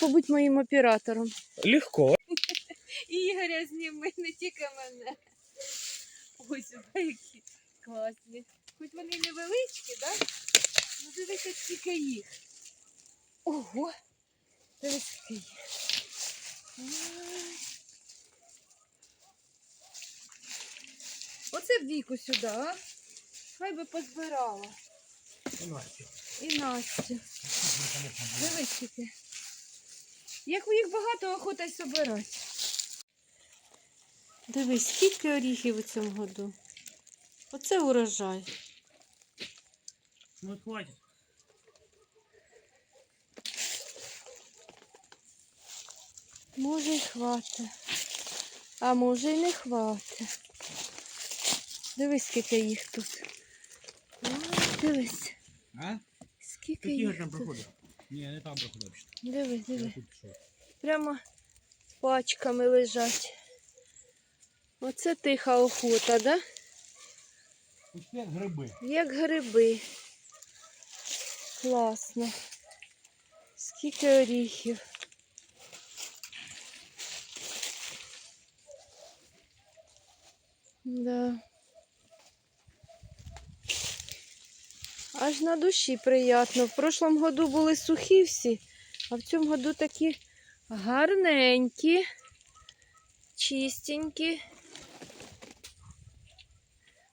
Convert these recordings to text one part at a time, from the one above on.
побути моїм оператором. Легко. Ігоря зніми, не тільки мене. Ось а які класні. Хоч вони невеличкі, так? Да? Ну дивися, скільки їх. Ого! Дивись, скільки їх. Оце віку сюди, а? Хай би позбирала. І Настю. Дивись скільки. Як у їх багато охота й собирати. Дивись, скільки оріхів у цьому году. Оце урожай. Ну хватит. Може й хватить. А може й не хватить. Дивись, скільки їх тут. Дивись, А? скільки Які їх там тут. проходить? Ні, не там проходить. Дивись, дивись. Прямо пачками лежать. Оце тиха охота, да? Ось як гриби. Як гриби. Класно. Скільки оріхів. Да. Аж на душі приємно. В прошлом году були сухі всі, а в цьому году такі гарненькі, чистенькі.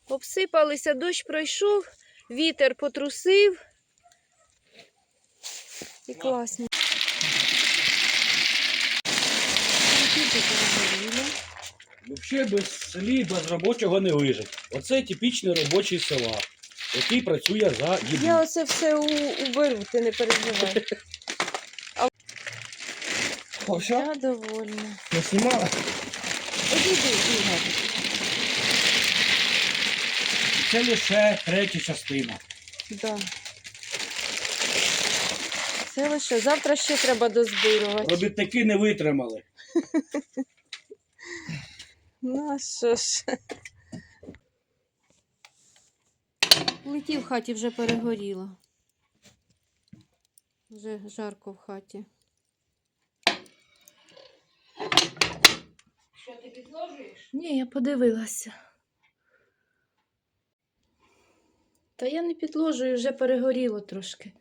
Обсипалися, дощ пройшов, вітер потрусив. І класно. Взагалі без селі, без робочого не вижить. Оце типічний робочий села, який працює за їду. Я оце все уберу, ти не переживай. О, все? Я довольна. Не знімала? Одійди, Ігор. Це лише третя частина. Да. Це лише завтра ще треба дозбирувати. Робітники не витримали. Ну а що ж. Плиті в хаті вже перегоріло. Вже жарко в хаті. Що ти підложуєш? Ні, я подивилася. Та я не підложую, вже перегоріло трошки.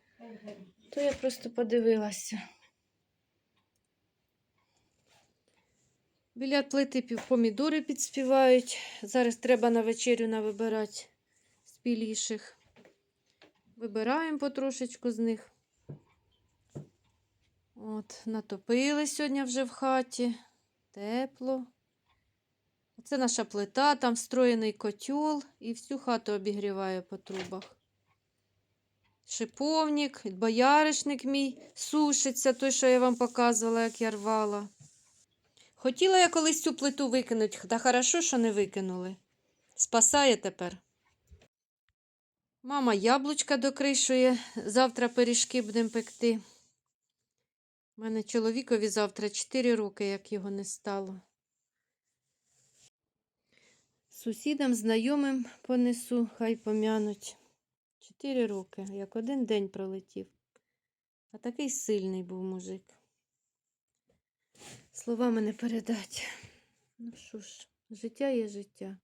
То я просто подивилася. Біля плити помідори підспівають. Зараз треба на вечерю навибирати спіліших. Вибираємо потрошечку з них. От, натопили сьогодні вже в хаті. Тепло. Це наша плита, там встроєний котел і всю хату обігріває по трубах. Шиповник, бояришник мій сушиться, той, що я вам показувала, як я рвала. Хотіла я колись цю плиту викинути, та хорошо, що не викинули. Спасає тепер. Мама яблучка докришує, завтра пиріжки будемо пекти. У мене чоловікові завтра 4 роки, як його не стало. Сусідам, знайомим понесу, хай пом'януть. Чотири роки, як один день пролетів. А такий сильний був мужик. Словами не передать. Ну що ж, життя є життя.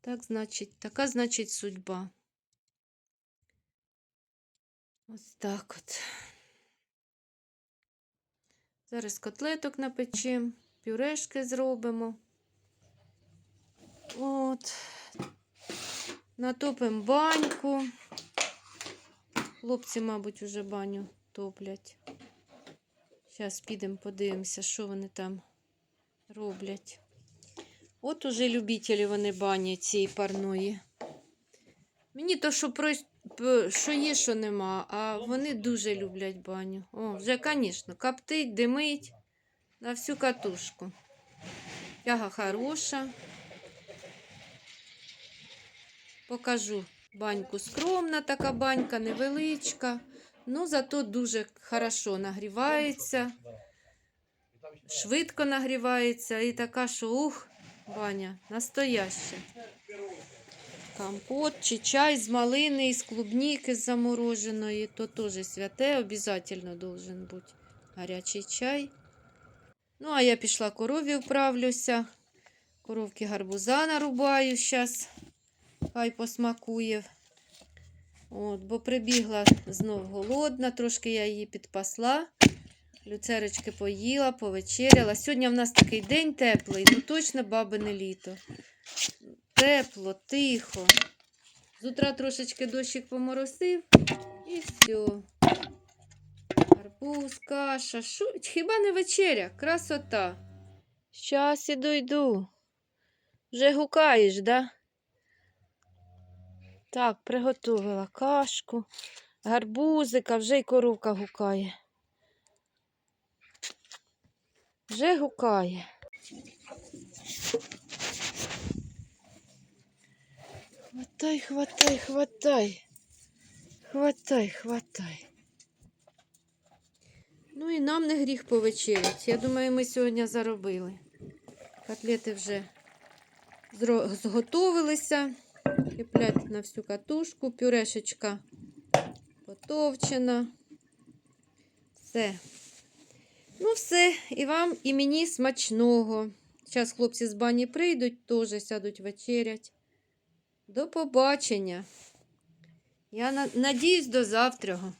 Так значить, така значить судьба. Ось так от. Зараз котлеток напечемо, пюрешки зробимо. От. Натопимо баньку. Хлопці, мабуть, уже баню топлять. Зараз підемо подивимося, що вони там роблять. От уже любителі вони бані цієї парної. Мені то, що, про... що є, що нема, а вони дуже люблять баню. О, вже, звісно, коптить, димить на всю катушку. Тяга хороша. Покажу баньку скромна така банька, невеличка. Ну, зато дуже хорошо нагрівається, швидко нагрівається і така, що ух, баня, настояща. Компот чи чай з малини, з клубніки з замороженої, то теж святе, обов'язково должен бути. гарячий чай. Ну, а я пішла корові вправлюся. Коровки гарбуза нарубаю зараз. Хай посмакує. От, бо прибігла знов голодна, трошки я її підпасла. Люцерочки поїла, повечеряла. Сьогодні в нас такий день теплий, ну точно бабине літо. Тепло, тихо. З утра трошечки дощик поморосив і все. Арбуз, каша. Шо? Хіба не вечеря? Красота. Щас іду йду. Вже гукаєш, да? Так, приготувала кашку, гарбузика, вже й коровка гукає. Вже гукає. Хватай, хватай, хватай. Хватай, хватай. Ну і нам не гріх повечерять. Я думаю, ми сьогодні заробили. Котлети вже зготовилися. Киплять на всю катушку. Пюрешечка потовчена. Все. Ну, все. І вам, і мені смачного. Зараз хлопці з бані прийдуть, теж сядуть вечерять. До побачення. Я на- надіюсь до завтра.